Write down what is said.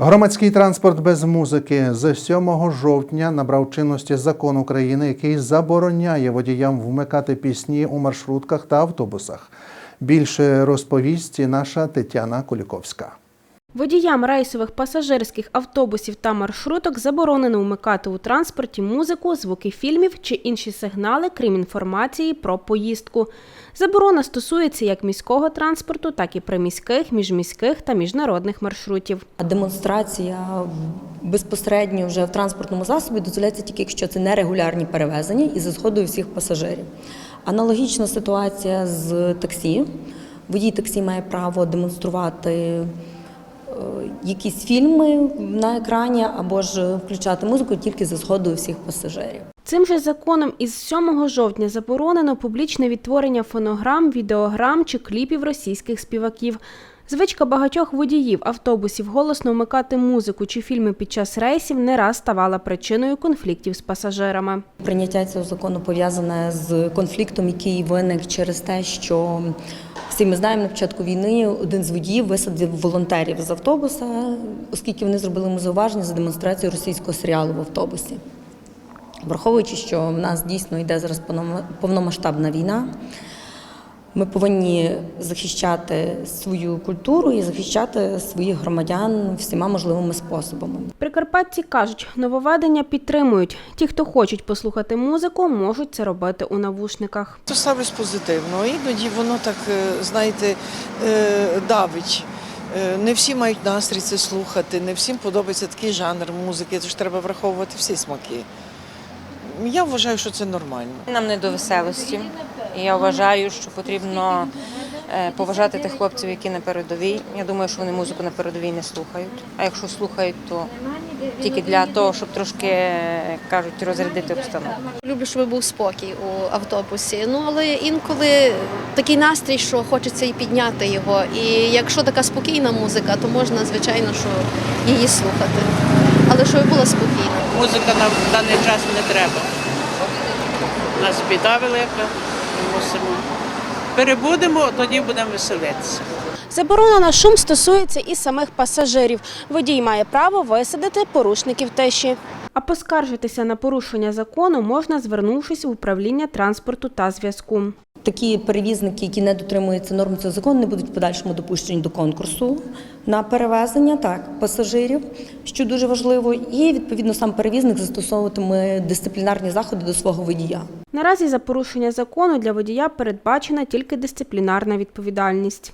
Громадський транспорт без музики з 7 жовтня набрав чинності закон України, який забороняє водіям вмикати пісні у маршрутках та автобусах. Більше розповість наша Тетяна Куліковська. Водіям рейсових пасажирських автобусів та маршруток заборонено вмикати у транспорті музику, звуки фільмів чи інші сигнали, крім інформації про поїздку. Заборона стосується як міського транспорту, так і приміських, міжміських та міжнародних маршрутів. Демонстрація безпосередньо вже в транспортному засобі дозволяється тільки якщо це нерегулярні перевезення і за згодою всіх пасажирів. Аналогічна ситуація з таксі. Водій таксі має право демонструвати якісь фільми на екрані або ж включати музику тільки за згодою всіх пасажирів. Цим же законом із 7 жовтня заборонено публічне відтворення фонограм, відеограм чи кліпів російських співаків. Звичка багатьох водіїв автобусів голосно вмикати музику чи фільми під час рейсів не раз ставала причиною конфліктів з пасажирами. Прийняття цього закону пов'язане з конфліктом, який виник через те, що всі ми знаємо на початку війни один з водіїв висадив волонтерів з автобуса, оскільки вони зробили йому зауваження за демонстрацію російського серіалу в автобусі. Враховуючи, що в нас дійсно йде зараз повнома- повномасштабна війна, ми повинні захищати свою культуру і захищати своїх громадян всіма можливими способами. Прикарпатці кажуть, нововведення підтримують. Ті, хто хочуть послухати музику, можуть це робити у навушниках. То ставлюсь позитивно. Іноді воно так, е, знаєте, е, давить. Е, Не всі мають настрій це слухати, не всім подобається такий жанр музики, тож треба враховувати всі смаки. Я вважаю, що це нормально. Нам не до веселості. Я вважаю, що потрібно е, поважати тих хлопців, які на передовій. Я думаю, що вони музику на передовій не слухають. А якщо слухають, то тільки для того, щоб трошки, кажуть, розрядити обстановку. Люблю, щоб був спокій у автобусі. Ну але інколи такий настрій, що хочеться і підняти його. І якщо така спокійна музика, то можна, звичайно, що її слухати. Але щоб була спокійна. Музика нам в даний час не треба. У нас біда велика, ми мусимо. Перебудемо, тоді будемо веселитися. Заборона на шум стосується і самих пасажирів. Водій має право висадити порушників тиші. А поскаржитися на порушення закону можна, звернувшись в управління транспорту та зв'язку. Такі перевізники, які не дотримуються норм цього закону, не будуть в подальшому допущені до конкурсу на перевезення так, пасажирів, що дуже важливо, і відповідно сам перевізник застосовуватиме дисциплінарні заходи до свого водія. Наразі за порушення закону для водія передбачена тільки дисциплінарна відповідальність.